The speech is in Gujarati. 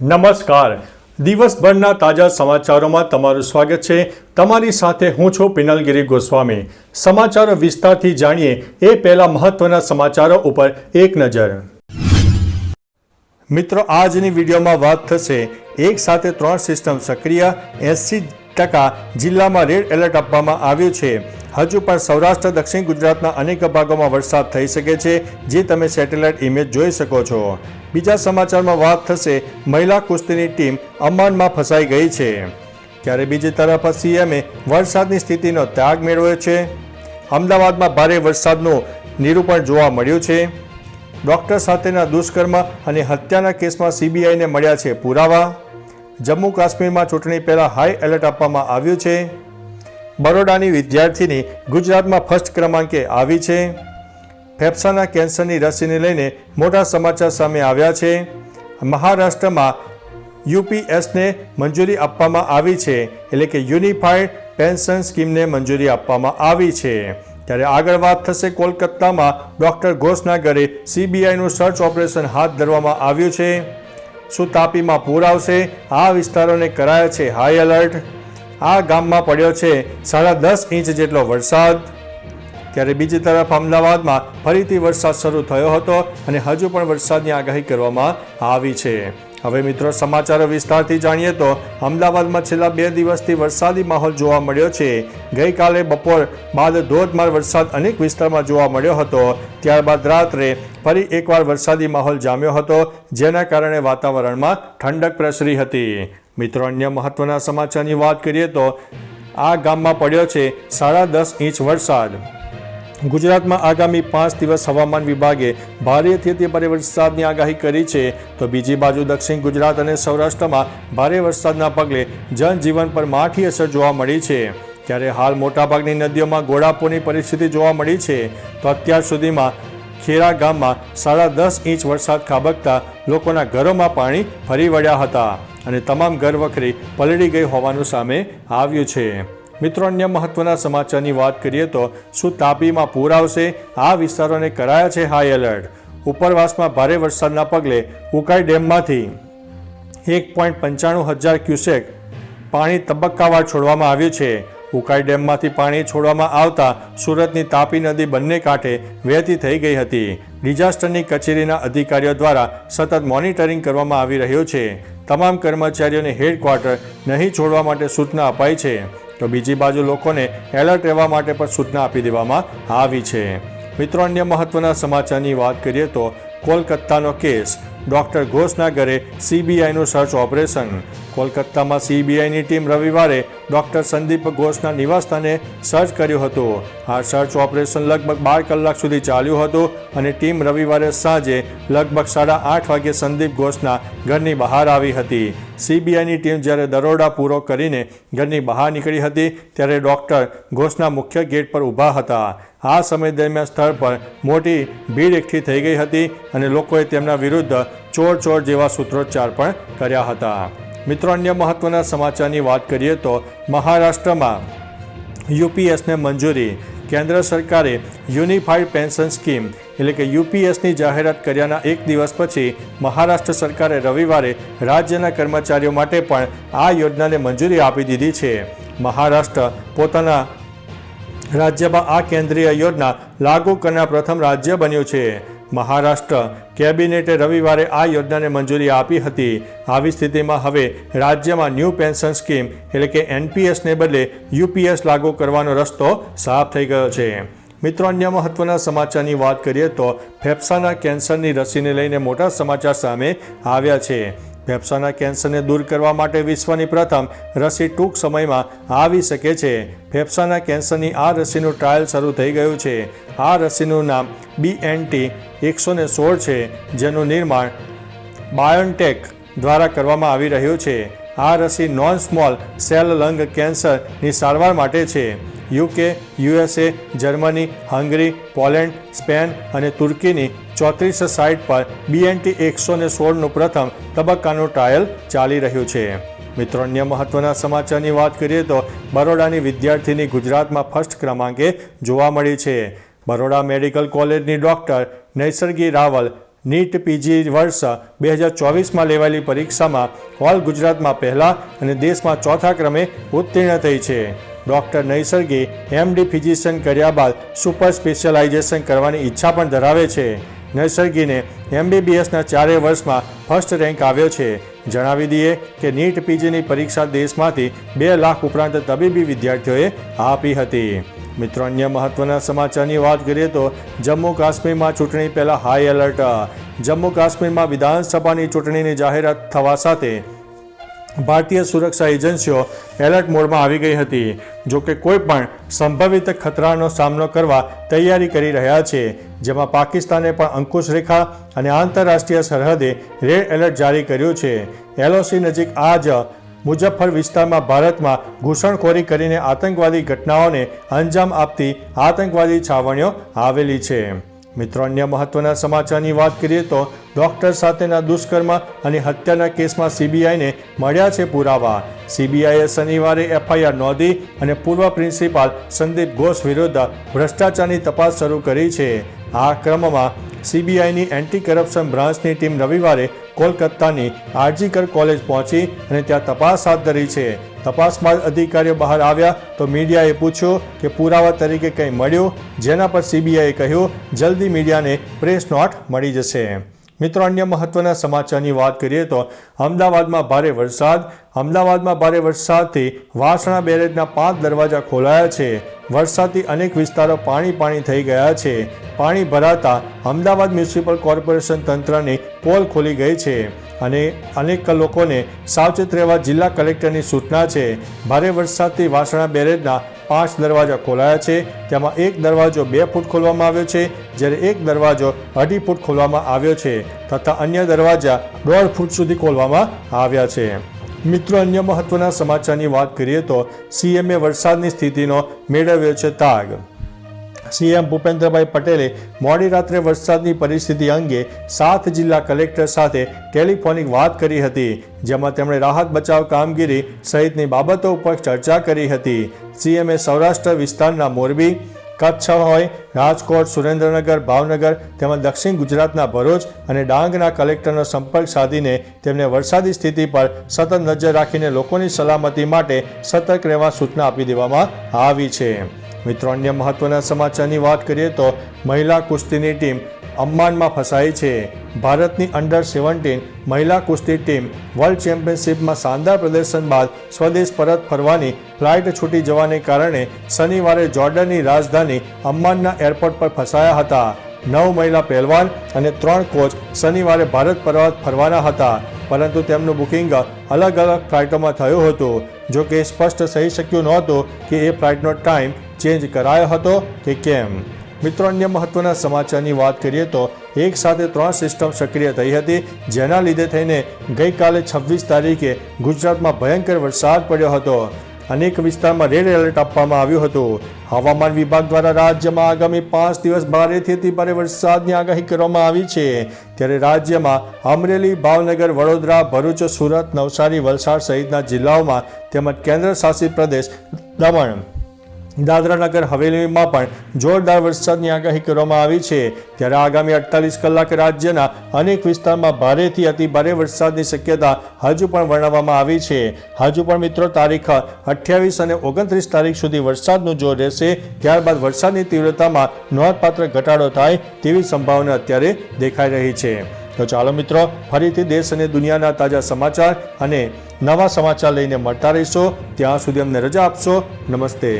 નમસ્કાર. દિવસભરના તાજા સમાચારોમાં તમારું સ્વાગત છે. તમારી સાથે હું છું પિનલગીરી ગોસ્વામી. સમાચારો વિસ્તારથી જાણીએ એ પહેલા મહત્વના સમાચારો ઉપર એક નજર. મિત્રો, આજની વિડીયોમાં વાત થશે એક સાથે ત્રણ સિસ્ટમ સક્રિય, એંસી ટકા જિલ્લામાં રેડ એલર્ટ આપવામાં આવ્યું છે. હજુ પણ સૌરાષ્ટ્ર, દક્ષિણ ગુજરાતના અનેક ભાગોમાં વરસાદ થઈ શકે છે, જે તમે સેટેલાઇટ ઇમેજ જોઈ શકો છો. બીજા સમાચારમાં વાત થશે, મહિલા કુસ્તીની ટીમ અમ્માનમાં ફસાઈ ગઈ છે. ત્યારે બીજી તરફ સીએમએ વરસાદની સ્થિતિનો ત્યાગ મેળવ્યો છે. અમદાવાદમાં ભારે વરસાદનું નિરૂપણ જોવા મળ્યું છે. ડોક્ટર સાથેના દુષ્કર્મ અને હત્યાના કેસમાં સીબીઆઈને મળ્યા છે પુરાવા. જમ્મુ કાશ્મીરમાં ચૂંટણી પહેલા હાઈ એલર્ટ આપવામાં આવ્યું છે. બરોડાની વિદ્યાર્થીની ગુજરાતમાં ફર્સ્ટ ક્રમાંકે આવી છે. ફેફસાના કેન્સરની રસીને લઈને મોટા સમાચાર સામે આવ્યા છે. મહારાષ્ટ્રમાં યુપીએસને મંજૂરી આપવામાં આવી છે, એટલે કે યુનિફાઈડ પેન્શન સ્કીમને મંજૂરી આપવામાં આવી છે. ત્યારે આગળ વાત થશે કોલકાતામાં ડોક્ટર ઘોષના ઘરે સીબીઆઈનું સર્ચ ઓપરેશન હાથ ધરવામાં આવ્યું છે. શું તાપીમાં પૂર આવશે? આ વિસ્તારોને કરાયા છે હાઈ એલર્ટ આ ગામમાં પડ્યો છે સાડા દસ ઇંચ જેટલો વરસાદ. ત્યારે બીજી તરફ અમદાવાદમાં ફરીથી વરસાદ શરૂ થયો હતો અને હજુ પણ વરસાદની આગાહી કરવામાં આવી છે. હવે મિત્રો, સમાચારો વિસ્તારથી જાણીએ તો અમદાવાદમાં છેલ્લા બે દિવસથી વરસાદી માહોલ જોવા મળ્યો છે. ગઈકાલે બપોર બાદ ધોધમાર વરસાદ અનેક વિસ્તારમાં જોવા મળ્યો હતો. ત્યારબાદ રાત્રે ફરી એકવાર વરસાદી માહોલ જામ્યો હતો, જેના કારણે વાતાવરણમાં ઠંડક પ્રસરી હતી. મિત્રો, અન્ય મહત્વના સમાચારની વાત કરીએ તો આ ગામમાં પડ્યો છે સાડા દસ ઇંચ વરસાદ. ગુજરાતમાં આગામી પાંચ દિવસ હવામાન વિભાગે ભારેથી અતિ વરસાદની આગાહી કરી છે. તો બીજી બાજુ દક્ષિણ ગુજરાત અને સૌરાષ્ટ્રમાં ભારે વરસાદના પગલે જનજીવન પર માઠી અસર જોવા મળી છે. ત્યારે હાલ મોટાભાગની નદીઓમાં ઘોડાપૂરની પરિસ્થિતિ જોવા મળી છે. તો અત્યાર સુધીમાં ખેરા ગામમાં સાડા દસ ઇંચ વરસાદ ખાબકતા લોકોના ઘરોમાં પાણી ફરી વળ્યા હતા અને તમામ ઘર વખરી પલળી ગઈ હોવાનું સામે આવ્યું છે. મિત્રો, અન્ય મહત્વના સમાચારની વાત કરીએ તો શું તાપીમાં પૂર આવશે? આ વિસ્તારોને કરાયા છે હાઈ એલર્ટ ઉપરવાસમાં ભારે વરસાદના પગલે ઉકાઈ ડેમમાંથી એક પોઈન્ટ પંચાણું હજાર ક્યુસેક પાણી તબક્કાવાર છોડવામાં આવ્યું છે. ઉકાઈ ડેમમાંથી પાણી છોડવામાં આવતા સુરતની તાપી નદી બંને કાંઠે વહેતી થઈ ગઈ હતી. ડિઝાસ્ટરની કચેરીના અધિકારીઓ દ્વારા સતત મોનિટરિંગ કરવામાં આવી રહ્યું છે. તમામ કર્મચારીઓને હેડક્વાર્ટર નહીં છોડવા માટે સૂચના અપાઈ છે. તો બીજી બાજુ લોકોને એલર્ટ રહેવા માટે પણ સૂચના આપી દેવામાં આવી છે. મિત્રો, અન્ય મહત્વના સમાચારની વાત કરીએ તો કોલકાતાનો કેસ. ડોક્ટર ઘોષના ઘરે સીબીઆઈનું સર્ચ ઓપરેશન. કોલકાતામાં સીબીઆઈની ટીમ રવિવારે ડોક્ટર સંદીપ ઘોષના નિવાસસ્થાને સર્ચ કર્યું હતું. આ સર્ચ ઓપરેશન લગભગ બાર કલાક સુધી ચાલ્યું હતું અને ટીમ રવિવારે સાંજે લગભગ સાડા આઠ વાગે સંદીપ ઘોષના ઘરની બહાર આવી હતી. સીબીઆઈની ટીમ જ્યારે દરોડા પૂરો કરીને ઘરની બહાર નીકળી હતી, ત્યારે ડોક્ટર ઘોષના મુખ્ય ગેટ પર ઊભા હતા. આ સમય દરમિયાન સ્થળ પર મોટી ભીડ એકઠી થઈ ગઈ હતી અને લોકોએ તેમના વિરુદ્ધ ચોર ચોર જેવા સૂત્રોચ્ચાર પણ કર્યા હતા. મિત્રો, અન્ય મહત્વના સમાચારની વાત કરીએ તો મહારાષ્ટ્રમાં યુપીએસને મંજૂરી. કેન્દ્ર સરકારે યુનિફાઈડ પેન્શન સ્કીમ, એટલે કે યુપીએસની જાહેરાત કર્યાના એક દિવસ પછી મહારાષ્ટ્ર સરકારે રવિવારે રાજ્યના કર્મચારીઓ માટે પણ આ યોજનાને મંજૂરી આપી દીધી છે. મહારાષ્ટ્ર પોતાના રાજ્યમાં આ કેન્દ્રીય યોજના લાગુ કરનાર પ્રથમ રાજ્ય બન્યું છે. મહારાષ્ટ્ર કેબિનેટે રવિવારે આ યોજનાને મંજૂરી આપી હતી. આવી સ્થિતિમાં હવે રાજ્યમાં ન્યૂ પેન્શન સ્કીમ એટલે કે એનપીએસને બદલે યુપીએસ લાગુ કરવાનો રસ્તો સાફ થઈ ગયો છે. મિત્રો, અન્ય મહત્વના સમાચારની વાત કરીએ તો ફેફસાના કેન્સરની રસીને લઈને મોટા સમાચાર સામે આવ્યા છે. ફેફસાના કેન્સરને દૂર કરવા માટે વિશ્વની પ્રથમ રસી ટૂંક સમયમાં આવી શકે છે. ફેફસાના કેન્સરની આ રસીનું ટ્રાયલ શરૂ થઈ ગયું છે. આ રસીનું નામ બીએનટી એકસો ને સોળ છે, જેનું નિર્માણ બાયોનટેક દ્વારા કરવામાં આવી રહ્યું છે. આ રસી નોન સ્મોલ સેલ લંગ કેન્સરની સારવાર માટે છે. UK USA Germany Hungary Poland Spain અને તુર્કીની ચોત્રીસ સાઇટ પર બીએનટી એકસો ને સોળનું પ્રથમ તબક્કાનું ટ્રાયલ ચાલી રહ્યું છે. મિત્રો, અન્ય મહત્વના સમાચારની વાત કરીએ તો બરોડાની વિદ્યાર્થીની ગુજરાતમાં ફર્સ્ટ ક્રમાંકે જોવા મળી છે. બરોડા મેડિકલ કોલેજની doctor Naisargi Raval NEET PG વર્ષ બે હજાર ચોવીસમાં લેવાયેલી પરીક્ષામાં ઓલ ગુજરાતમાં પહેલા અને દેશમાં ચોથા ક્રમે ઉત્તીર્ણ થઈ છે. ડૉક્ટર નૈસર્ગી એમડી ફિઝિશિયન કર્યા બાદ સુપર સ્પેશિયલાઇઝેશન કરવાની ઈચ્છા પણ ધરાવે છે. નૈસર્ગીને એમબીબીએસના ચારેય વર્ષમાં ફર્સ્ટ રેન્ક આવ્યો છે. જણાવી દઈએ કે નીટ પીજીની પરીક્ષા દેશમાંથી બે લાખ ઉપરાંત તબીબી વિદ્યાર્થીઓએ આપી હતી. મિત્રો, અન્ય મહત્વના સમાચારની વાત કરીએ તો જમ્મુ કાશ્મીરમાં ચૂંટણી પહેલાં હાઈ એલર્ટ જમ્મુ કાશ્મીરમાં વિધાનસભાની ચૂંટણીની જાહેરાત થવા સાથે ભારતીય સુરક્ષા એજન્સીઓ એલર્ટ મોડમાં આવી ગઈ હતી. જો કે કોઈ પણ સંભવિત ખતરાનો સામનો કરવા તૈયારી કરી રહ્યા છે, જેમાં પાકિસ્તાને પણ અંકુશ રેખા અને આંતરરાષ્ટ્રીય સરહદે રેડ એલર્ટ જારી કર્યું છે. એલઓસી નજીક આજ મુજફ્ફર વિસ્તારમાં ભારતમાં ઘૂસણખોરી કરીને આતંકવાદી ઘટનાઓને અંજામ આપતી આતંકવાદી છાવણીઓ આવેલી છે. મિત્રો, અન્ય મહત્વના સમાચારની વાત કરીએ તો ડોક્ટર સાથેના દુષ્કર્મ અને હત્યાના કેસમાં સીબીઆઈને મળ્યા છે પુરાવા. સીબીઆઈએ શનિવારે એફઆઈઆર નોંધી અને પૂર્વ પ્રિન્સિપાલ સંદીપ ઘોષ વિરુદ્ધ ભ્રષ્ટાચારની તપાસ શરૂ કરી છે. આ ક્રમમાં સીબીઆઈની એન્ટી કરપ્શન બ્રાન્ચની ટીમ રવિવારે કોલકાતાની આરજીકર કોલેજ પહોંચી અને ત્યાં તપાસ હાથ ધરી છે. તપાસમાં અધિકારીઓ બહાર આવ્યા તો મીડિયાએ પૂછ્યું કે પુરાવા તરીકે કંઈ મળ્યું? જેના પર સીબીઆઈએ કહ્યું, જલ્દી મીડિયાને પ્રેસ નોટ મળી જશે. મિત્રો, અન્ય મહત્વના સમાચારની વાત કરીએ તો અમદાવાદમાં ભારે વરસાદ. અમદાવાદમાં ભારે વરસાદથી વાસણા બેરેજના પાંચ દરવાજા ખોલાયા છે. વરસાદથી અનેક વિસ્તારો પાણી પાણી થઈ ગયા છે. પાણી ભરાતા અમદાવાદ મ્યુનિસિપલ કોર્પોરેશન તંત્રની પોલ ખોલી ગઈ છે અને અનેક લોકોને સાવચેત રહેવા જિલ્લા કલેક્ટરની સૂચના છે. ભારે વરસાદથી વાસણા બેરેજના પાંચ દરવાજા ખોલાયા છે. તેમાં એક દરવાજો બે ફૂટ ખોલવામાં આવ્યો છે, જ્યારે એક દરવાજો અઢી ફૂટ ખોલવામાં આવ્યો છે તથા અન્ય દરવાજા દોઢ ફૂટ સુધી ખોલવામાં આવ્યા છે. મિત્રો, અન્ય મહત્વના સમાચારની વાત કરીએ તો સીએમએ વરસાદની સ્થિતિનો મેળવ્યો છે તાગ. સીએમ ભૂપેન્દ્રભાઈ પટેલે મોડી રાત્રે વરસાદની પરિસ્થિતિ અંગે સાત જિલ્લા કલેક્ટર સાથે ટેલિફોનિક વાત કરી હતી, જેમાં તેમણે રાહત બચાવ કામગીરી સહિતની બાબતો ઉપર ચર્ચા કરી હતી. સીએમએ સૌરાષ્ટ્ર વિસ્તારના મોરબી કચ્છ હોય રાજકોટ, સુરેન્દ્રનગર, ભાવનગર તેમજ દક્ષિણ ગુજરાતના ભરૂચ અને ડાંગના કલેક્ટરનો સંપર્ક સાધીને તેમને વરસાદી સ્થિતિ પર સતત નજર રાખીને લોકોની સલામતી માટે સતર્ક રહેવા સૂચના આપી દેવામાં આવી છે. મિત્રો, અન્ય મહત્વના સમાચારની વાત કરીએ તો મહિલા કુસ્તીની ટીમ અમ્માનમાં ફસાઈ છે. ભારતની અંડર સેવન્ટીન મહિલા કુસ્તી ટીમ વર્લ્ડ ચેમ્પિયનશિપમાં શાનદાર પ્રદર્શન બાદ સ્વદેશ પરત ફરવાની ફ્લાઇટ છૂટી જવાને કારણે શનિવારે જોર્ડનની રાજધાની અમ્માનના એરપોર્ટ પર ફસાયા હતા. નવ મહિલા પહેલવાન અને ત્રણ કોચ શનિવારે ભારત પરત ફરવાના હતા. પરંતુ તેમનું બુકિંગ અલગ અલગ ફ્લાઇટોમાં થયું હતું. જો કે સ્પષ્ટ થઈ શક્યું નહોતું કે એ ફ્લાઇટનો ટાઈમ ચેન્જ કરાયો હતો કે કેમ. મિત્રો, અન્ય મહત્વના સમાચારની વાત કરીએ તો એક સાથે ત્રણ સિસ્ટમ સક્રિય થઈ હતી, જેના લીધે થઈને ગઈકાલે છવ્વીસ તારીખે ગુજરાતમાં ભયંકર વરસાદ પડ્યો હતો. અનેક વિસ્તારમાં રેડ એલર્ટ આપવામાં આવ્યું હતું. હવામાન વિભાગ દ્વારા રાજ્યમાં આગામી પાંચ દિવસ ભારેથી અતિ ભારે વરસાદની આગાહી કરવામાં આવી છે. ત્યારે રાજ્યમાં અમરેલી, ભાવનગર, વડોદરા, ભરૂચ, સુરત, નવસારી, વલસાડ સહિતના જિલ્લાઓમાં તેમજ કેન્દ્ર શાસિત પ્રદેશ દમણ દાદરાનગર હવેલીમાં પણ જોરદાર વરસાદની આગાહી કરવામાં આવી છે. ત્યારે આગામી અડતાલીસ કલાક રાજ્યના અનેક વિસ્તારમાં ભારેથી અતિ ભારે વરસાદની શક્યતા હજુ પણ વર્ણવવામાં આવી છે. હજુ પણ મિત્રો તારીખ અઠ્યાવીસ અને ઓગણત્રીસ તારીખ સુધી વરસાદનું જોર રહેશે. ત્યારબાદ વરસાદની તીવ્રતામાં નોંધપાત્ર ઘટાડો થાય તેવી સંભાવના અત્યારે દેખાઈ રહી છે. તો ચાલો મિત્રો, ફરીથી દેશ અને દુનિયાના તાજા સમાચાર અને નવા સમાચાર લઈને મળતા રહીશો. ત્યાં સુધી અમને રજા આપશો. નમસ્તે.